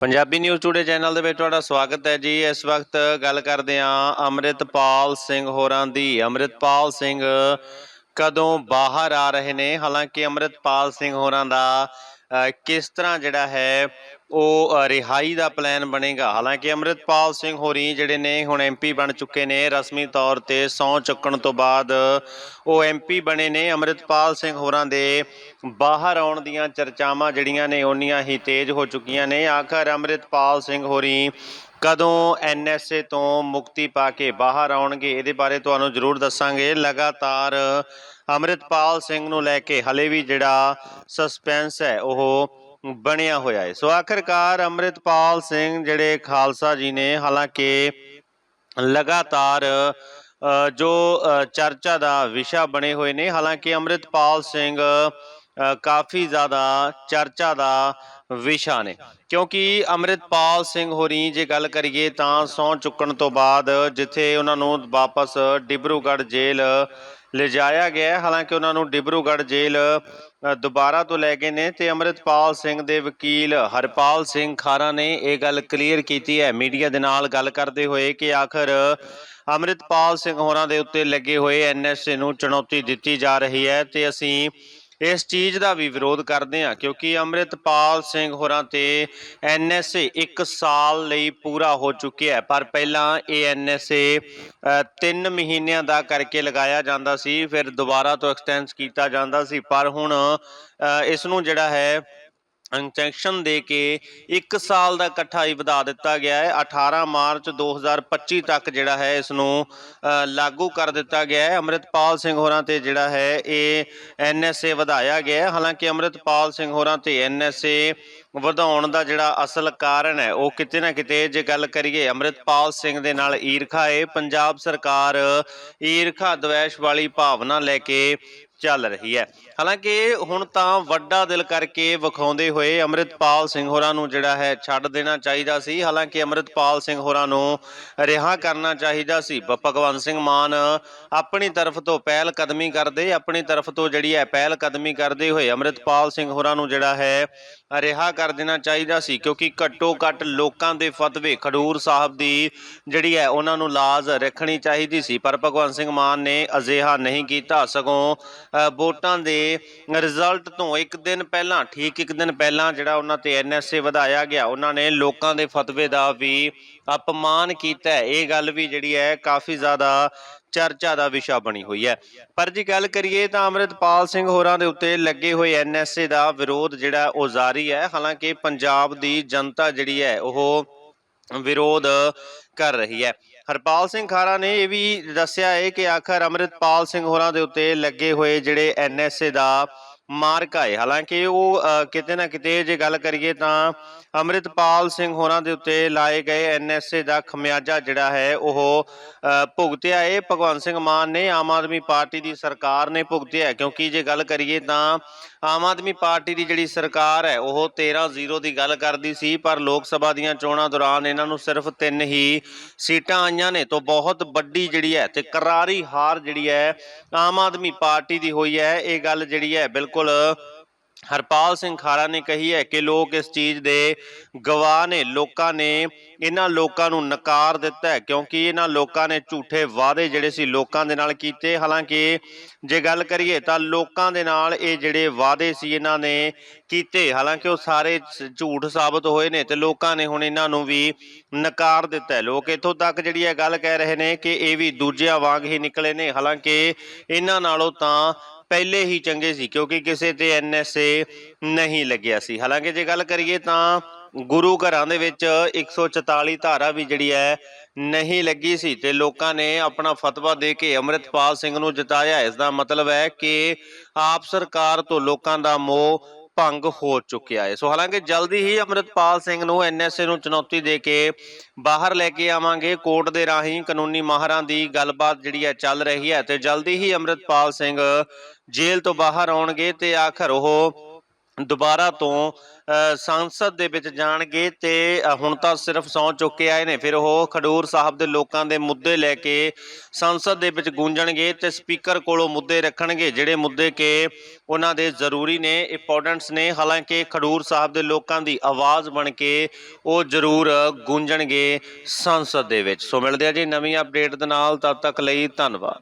Punjabi news today channel ਦੇ ਵਿੱਚ ਤੁਹਾਡਾ ਸਵਾਗਤ ਹੈ ਜੀ। ਇਸ ਵਕਤ ਗੱਲ ਕਰਦੇ ਹਾਂ ਅੰਮ੍ਰਿਤਪਾਲ ਸਿੰਘ ਹੋਰਾਂ ਦੀ। ਅੰਮ੍ਰਿਤਪਾਲ ਸਿੰਘ ਕਦੋਂ ਬਾਹਰ ਆ ਰਹੇ ਨੇ? ਹਾਲਾਂਕਿ ਅੰਮ੍ਰਿਤਪਾਲ ਸਿੰਘ ਹੋਰਾਂ ਦਾ ਕਿਸ ਤਰ੍ਹਾਂ ਜਿਹੜਾ ਹੈ ਉਹ ਰਿਹਾਈ ਦਾ ਪਲਾਨ ਬਣੇਗਾ? ਹਾਲਾਂਕਿ ਅੰਮ੍ਰਿਤਪਾਲ ਸਿੰਘ ਹੋਰੀ ਜਿਹੜੇ ਨੇ ਹੁਣ ਐਮਪੀ ਬਣ ਚੁੱਕੇ ਨੇ, ਰਸਮੀ ਤੌਰ ਤੇ ਸਹੁੰ ਚੁੱਕਣ ਤੋਂ ਬਾਅਦ ਉਹ ਐਮਪੀ ਬਣੇ ਨੇ। ਅੰਮ੍ਰਿਤਪਾਲ ਸਿੰਘ ਹੋਰਾਂ ਦੇ ਬਾਹਰ ਆਉਣ ਦੀਆਂ ਚਰਚਾਵਾਂ ਜਿਹੜੀਆਂ ਨੇ, ਓਨੀਆਂ ਹੀ ਤੇਜ਼ ਹੋ ਚੁੱਕੀਆਂ ਨੇ। ਆਖਰ ਅੰਮ੍ਰਿਤਪਾਲ ਸਿੰਘ ਹੋਰੀ ਕਦੋਂ ਐਨਐਸਏ ਤੋਂ ਮੁਕਤੀ ਪਾ ਕੇ ਬਾਹਰ ਆਉਣਗੇ? ਇਹਦੇ ਬਾਰੇ ਤੁਹਾਨੂੰ ਜ਼ਰੂਰ ਦੱਸਾਂਗੇ। ਲਗਾਤਾਰ ਅੰਮ੍ਰਿਤਪਾਲ ਸਿੰਘ ਨੂੰ ਲੈ ਕੇ ਹਲੇ ਵੀ ਜਿਹੜਾ ਸਸਪੈਂਸ ਹੈ ਉਹ ਬਣਿਆ ਹੋਇਆ ਹੈ। ਸੋ ਆਖਰਕਾਰ ਅੰਮ੍ਰਿਤਪਾਲ ਸਿੰਘ ਜਿਹੜੇ ਖਾਲਸਾ ਜੀ ਨੇ ਹਾਲਾਂਕਿ ਲਗਾਤਾਰ ਅ, ਜੋ ਅ, ਚਰਚਾ ਦਾ ਵਿਸ਼ਾ ਬਣੇ ਹੋਏ ਨੇ ਹਾਲਾਂਕਿ ਅੰਮ੍ਰਿਤਪਾਲ ਸਿੰਘ ਕਾਫੀ ਜ਼ਿਆਦਾ ਚਰਚਾ ਦਾ ਵਿਸ਼ਾ ਨੇ। ਕਿਉਂਕਿ ਅੰਮ੍ਰਿਤਪਾਲ ਸਿੰਘ ਹੋਰੀ ਜੇ ਗੱਲ ਕਰੀਏ ਤਾਂ ਸਹੁੰ ਚੁੱਕਣ ਤੋਂ ਬਾਅਦ ਜਿੱਥੇ ਉਹਨਾਂ ਨੂੰ ਵਾਪਸ ਡਿਬਰੂਗੜ੍ਹ ਜੇਲ੍ਹ ਲਿਜਾਇਆ ਗਿਆ ਹਾਲਾਂਕਿ ਉਹਨਾਂ ਨੂੰ ਡਿਬਰੂਗੜ੍ਹ ਜੇਲ੍ਹ ਦੁਬਾਰਾ ਤੋਂ ਲੈ ਗਏ ਨੇ ਤੇ ਅੰਮ੍ਰਿਤਪਾਲ ਸਿੰਘ ਦੇ ਵਕੀਲ ਹਰਪਾਲ ਸਿੰਘ ਖਾਰਾ ਨੇ ਇਹ ਗੱਲ ਕਲੀਅਰ ਕੀਤੀ ਹੈ। ਮੀਡੀਆ ਦੇ ਨਾਲ ਗੱਲ ਕਰਦੇ ਹੋਏ ਕਿ ਆਖਰ ਅੰਮ੍ਰਿਤਪਾਲ ਸਿੰਘ ਹੋਰਾਂ ਦੇ ਉੱਤੇ ਲੱਗੇ ਹੋਏ ਐਨਐਸਏ ਨੂੰ ਚੁਣੌਤੀ ਦਿੱਤੀ ਜਾ ਰਹੀ ਹੈ ਤੇ ਅਸੀਂ ਇਸ ਚੀਜ਼ ਦਾ ਵੀ ਵਿਰੋਧ ਕਰਦੇ ਹਾਂ, ਕਿਉਂਕਿ ਅੰਮ੍ਰਿਤਪਾਲ ਸਿੰਘ ਹੋਰਾਂ ਤੇ ਐਨਐਸਏ 1 ਸਾਲ ਲਈ ਪੂਰਾ ਹੋ ਚੁੱਕਿਆ ਹੈ, ਪਰ ਪਹਿਲਾਂ ਇਹ ਐਨਐਸਏ 3 ਮਹੀਨਿਆਂ ਦਾ ਕਰਕੇ ਲਗਾਇਆ ਜਾਂਦਾ ਸੀ, ਫਿਰ ਦੁਬਾਰਾ ਤੋਂ ਐਕਸਟੈਂਸ ਕੀਤਾ ਜਾਂਦਾ ਸੀ, ਪਰ ਹੁਣ ਇਸ ਨੂੰ ਜਿਹੜਾ ਹੈ ਇੰਜੈਕਸ਼ਨ ਦੇ ਕੇ 1 ਸਾਲ ਦਾ ਇਕੱਠਾ ਹੀ ਵਧਾ ਦਿੱਤਾ ਗਿਆ ਹੈ। 18 ਮਾਰਚ 2025 ਤੱਕ ਜਿਹੜਾ ਹੈ, ਇਸ ਨੂੰ ਲਾਗੂ ਕਰ ਦਿੱਤਾ ਗਿਆ ਹੈ। ਅੰਮ੍ਰਿਤਪਾਲ ਸਿੰਘ ਹੋਰਾਂ ਤੇ ਜਿਹੜਾ ਹੈ, ਇਹ ਐਨਐਸਏ ਵਧਾਇਆ ਗਿਆ ਹੈ। ਹਾਲਾਂਕਿ ਅੰਮ੍ਰਿਤਪਾਲ ਸਿੰਘ ਹੋਰਾਂ ਤੇ ਐਨਐਸਏ ਵਧਾਉਣ ਦਾ ਜਿਹੜਾ ਅਸਲ ਕਾਰਨ ਹੈ, ਉਹ ਕਿਤੇ ਨਾ ਕਿਤੇ ਜੇ ਗੱਲ ਕਰੀਏ ਅੰਮ੍ਰਿਤਪਾਲ ਸਿੰਘ ਦੇ ਨਾਲ ਈਰਖਾ ਹੈ ਪੰਜਾਬ ਸਰਕਾਰ ਈਰਖਾ ਦਵੈਸ਼ ਵਾਲੀ ਭਾਵਨਾ ਲੈ ਕੇ ਚੱਲ ਰਹੀ ਹੈ। ਹਾਲਾਂਕਿ ਹੁਣ ਤਾਂ ਵੱਡਾ ਦਿਲ ਕਰਕੇ ਵਿਖਾਉਂਦੇ ਹੋਏ ਅੰਮ੍ਰਿਤਪਾਲ ਸਿੰਘ ਹੋਰਾਂ ਨੂੰ ਜਿਹੜਾ ਹੈ ਛੱਡ ਦੇਣਾ ਚਾਹੀਦਾ ਸੀ। ਹਾਲਾਂਕਿ ਅੰਮ੍ਰਿਤਪਾਲ ਸਿੰਘ ਹੋਰਾਂ ਨੂੰ ਰਿਹਾ ਕਰਨਾ ਚਾਹੀਦਾ ਸੀ। ਭਗਵੰਤ ਸਿੰਘ ਮਾਨ ਆਪਣੀ ਤਰਫ ਤੋਂ ਪਹਿਲ ਕਦਮੀ ਕਰਦੇ, ਆਪਣੀ ਤਰਫ ਤੋਂ ਜਿਹੜੀ ਹੈ ਪਹਿਲ ਕਦਮੀ ਕਰਦੇ ਹੋਏ ਅੰਮ੍ਰਿਤਪਾਲ ਸਿੰਘ ਹੋਰਾਂ ਨੂੰ ਜਿਹੜਾ ਹੈ ਰਿਹਾ ਕਰ ਦੇਣਾ ਚਾਹੀਦਾ ਸੀ ਕਿਉਂਕਿ ਘੱਟੋ ਘੱਟ ਲੋਕਾਂ ਦੇ ਫਤਵੇ ਖਡੂਰ ਸਾਹਿਬ ਦੀ ਜਿਹੜੀ ਹੈ ਉਹਨਾਂ ਨੂੰ ਲਾਜ਼ ਰੱਖਣੀ ਚਾਹੀਦੀ ਸੀ। ਪਰ ਭਗਵੰਤ ਸਿੰਘ ਮਾਨ ਨੇ ਅਜਿਹਾ ਨਹੀਂ ਕੀਤਾ। ਸਗੋਂ ਅ, ਵੋਟਾਂ ਦੇ ਰਿਜ਼ਲਟ ਤੋਂ ਇੱਕ ਦਿਨ ਪਹਿਲਾਂ ਠੀਕ ਇੱਕ ਦਿਨ ਪਹਿਲਾਂ ਜਿਹੜਾ ਉਹਨਾਂ ਤੇ ਐਨਐਸਏ ਵਧਾਇਆ ਗਿਆ ਉਹਨਾਂ ਨੇ ਲੋਕਾਂ ਦੇ ਫਤਵੇ ਦਾ ਵੀ ਅਪਮਾਨ ਕੀਤਾ ਇਹ ਗੱਲ ਵੀ ਜਿਹੜੀ ਹੈ ਕਾਫੀ ਜ਼ਿਆਦਾ ਚਰਚਾ ਦਾ ਵਿਸ਼ਾ ਬਣੀ ਹੋਈ ਹੈ। ਪਰ ਜੇ ਗੱਲ ਕਰੀਏ ਤਾਂ ਅੰਮ੍ਰਿਤਪਾਲ ਸਿੰਘ ਹੋਰਾਂ ਦੇ ਉੱਤੇ ਲੱਗੇ ਹੋਏ ਐਨਐਸਏ ਦਾ ਵਿਰੋਧ ਜਿਹੜਾ ਉਹ ਜਾਰੀ ਹੈ। ਹਾਲਾਂਕਿ ਪੰਜਾਬ ਦੀ ਜਨਤਾ ਜਿਹੜੀ ਹੈ, ਉਹ ਵਿਰੋਧ ਕਰ ਰਹੀ ਹੈ। ਹਰਪਾਲ ਸਿੰਘ ਖਾਰਾ ਨੇ ਇਹ ਵੀ ਦੱਸਿਆ ਹੈ ਕਿ ਆਖਰ ਅੰਮ੍ਰਿਤਪਾਲ ਸਿੰਘ ਹੋਰਾਂ ਦੇ ਉੱਤੇ ਲੱਗੇ ਹੋਏ ਜਿਹੜੇ ਐਨਐਸਏ ਦਾ ਮਾਰਕਾ ਹੈ ਹਾਲਾਂਕਿ ਉਹ ਕਿਤੇ ਨਾ ਕਿਤੇ ਜੇ ਗੱਲ ਕਰੀਏ ਤਾਂ ਅੰਮ੍ਰਿਤਪਾਲ ਸਿੰਘ ਹੋਰਾਂ ਦੇ ਉੱਤੇ ਲਾਏ ਗਏ ਐਨਐਸਏ ਦਾ ਖਮਿਆਜਾ ਜਿਹੜਾ ਹੈ, ਉਹ ਭੁਗਤਿਆ। ਏ ਭਗਵੰਤ ਸਿੰਘ ਮਾਨ ਨੇ ਆਮ ਆਦਮੀ ਪਾਰਟੀ ਦੀ ਸਰਕਾਰ ਨੇ ਭੁਗਤਿਆ ਕਿਉਂਕਿ ਜੇ ਗੱਲ ਕਰੀਏ ਤਾਂ ਆਮ ਆਦਮੀ ਪਾਰਟੀ ਦੀ ਜਿਹੜੀ ਸਰਕਾਰ ਹੈ, ਉਹ 13-0 ਦੀ ਗੱਲ ਕਰਦੀ ਸੀ, ਪਰ ਲੋਕ ਸਭਾ ਦੀਆਂ ਚੋਣਾਂ ਦੌਰਾਨ ਇਹਨਾਂ ਨੂੰ ਸਿਰਫ ਤਿੰਨ ਹੀ ਸੀਟਾਂ ਆਈਆਂ ਨੇ, ਤੋਂ ਬਹੁਤ ਵੱਡੀ ਜਿਹੜੀ ਹੈ ਤੇ ਕਰਾਰੀ ਹਾਰ ਜਿਹੜੀ ਹੈ, ਆਮ ਆਦਮੀ ਪਾਰਟੀ ਦੀ ਹੋਈ ਹੈ। ਇਹ ਗੱਲ ਜਿਹੜੀ ਹੈ, ਬਿਲਕੁਲ ਹਰਪਾਲ ਸਿੰਘ ਖਾਰਾ ਨੇ ਕਹੀ ਹੈ ਕਿ ਲੋਕ ਇਸ ਚੀਜ਼ ਦੇ ਗਵਾਹ ਨੇ, ਲੋਕਾਂ ਨੇ ਇਹਨਾਂ ਲੋਕਾਂ ਨੂੰ ਨਕਾਰ ਦਿੱਤਾ ਕਿਉਂਕਿ ਇਹਨਾਂ ਲੋਕਾਂ ਨੇ ਝੂਠੇ ਵਾਅਦੇ ਜਿਹੜੇ ਸੀ ਲੋਕਾਂ ਦੇ ਨਾਲ ਕੀਤੇ। ਹਾਲਾਂਕਿ ਜੇ ਗੱਲ ਕਰੀਏ ਤਾਂ ਲੋਕਾਂ ਦੇ ਨਾਲ ਇਹ ਜਿਹੜੇ ਵਾਅਦੇ ਸੀ ਇਹਨਾਂ ਨੇ ਕੀਤੇ। ਹਾਲਾਂਕਿ ਉਹ ਸਾਰੇ ਝੂਠ ਸਾਬਤ ਹੋਏ ਨੇ ਤੇ ਲੋਕਾਂ ਨੇ ਹੁਣ ਇਹਨਾਂ ਨੂੰ ਵੀ ਨਕਾਰ ਦਿੱਤਾ ਲੋਕ ਇੱਥੋਂ ਤੱਕ ਜਿਹੜੀ ਇਹ ਗੱਲ ਕਹਿ ਰਹੇ ਨੇ ਕਿ ਇਹ ਵੀ ਦੂਜਿਆਂ ਵਾਂਗ ਹੀ ਨਿਕਲੇ ਨੇ। ਹਾਲਾਂਕਿ ਇਹਨਾਂ ਨਾਲੋਂ ਤਾਂ ਪਹਿਲੇ ਹੀ ਚੰਗੇ ਸੀ, ਕਿਉਂਕਿ ਕਿਸੇ ਤੇ ਐਨਐਸਏ ਨਹੀਂ ਲੱਗਿਆ ਸੀ। ਹਾਲਾਂਕਿ ਜੇ ਗੱਲ ਕਰੀਏ ਤਾਂ ਗੁਰੂ ਘਰਾਂ ਦੇ ਵਿੱਚ 144 ਧਾਰਾ ਵੀ ਜਿਹੜੀ ਹੈ, ਨਹੀਂ ਲੱਗੀ ਸੀ ਤੇ ਲੋਕਾਂ ਨੇ ਆਪਣਾ ਫਤਵਾ ਦੇ ਕੇ ਅੰਮ੍ਰਿਤਪਾਲ ਸਿੰਘ ਨੂੰ ਜਿਤਾਇਆ। ਇਸ ਦਾ ਮਤਲਬ ਹੈ ਕਿ ਆਪ ਸਰਕਾਰ ਤੋਂ ਲੋਕਾਂ ਦਾ ਮੋਹ ਭੰਗ ਹੋ ਚੁੱਕਿਆ ਹੈ। ਸੋ ਹਾਲਾਂਕਿ ਜਲਦੀ ਹੀ ਅੰਮ੍ਰਿਤਪਾਲ ਸਿੰਘ ਨੂੰ ਐਨਐਸਏ ਨੂੰ ਚੁਣੌਤੀ ਦੇ ਕੇ ਬਾਹਰ ਲੈ ਕੇ ਆਵਾਂਗੇ। ਕੋਰਟ ਦੇ ਰਾਹੀਂ ਕਾਨੂੰਨੀ ਮਾਹਰਾਂ ਦੀ ਗੱਲਬਾਤ ਜਿਹੜੀ ਹੈ ਚੱਲ ਰਹੀ ਹੈ ਤੇ ਜਲਦੀ ਹੀ ਅੰਮ੍ਰਿਤਪਾਲ ਸਿੰਘ ਜੇਲ੍ਹ ਤੋਂ ਬਾਹਰ ਆਉਣਗੇ ਤੇ ਆਖਰ ਉਹ ਦੁਬਾਰਾ ਤੋਂ ਸੰਸਦ ਦੇ ਵਿੱਚ ਜਾਣਗੇ ਤੇ ਹੁਣ ਤਾਂ ਸਿਰਫ ਸੌ ਚੁੱਕੇ ਆਏ ਨੇ, ਫਿਰ ਉਹ ਖਡੂਰ ਸਾਹਿਬ ਦੇ ਲੋਕਾਂ ਦੇ ਮੁੱਦੇ ਲੈ ਕੇ ਸੰਸਦ ਦੇ ਵਿੱਚ ਗੂੰਜਣਗੇ ਤੇ ਸਪੀਕਰ ਕੋਲੋਂ ਮੁੱਦੇ ਰੱਖਣਗੇ, ਜਿਹੜੇ ਮੁੱਦੇ ਕਿ ਉਹਨਾਂ ਦੇ ਜ਼ਰੂਰੀ ਨੇ ਇੰਪੋਰਟੈਂਟਸ ਨੇ, ਹਾਲਾਂਕਿ ਖਡੂਰ ਸਾਹਿਬ ਦੇ ਲੋਕਾਂ ਦੀ ਆਵਾਜ਼ ਬਣ ਕੇ ਉਹ ਜ਼ਰੂਰ ਗੂੰਜਣਗੇ ਸੰਸਦ ਦੇ ਵਿੱਚ। ਸੋ ਮਿਲਦੇ ਆ ਜੀ ਨਵੀਂ ਅਪਡੇਟ ਦੇ ਨਾਲ, ਤਦ ਤੱਕ ਲਈ ਧੰਨਵਾਦ।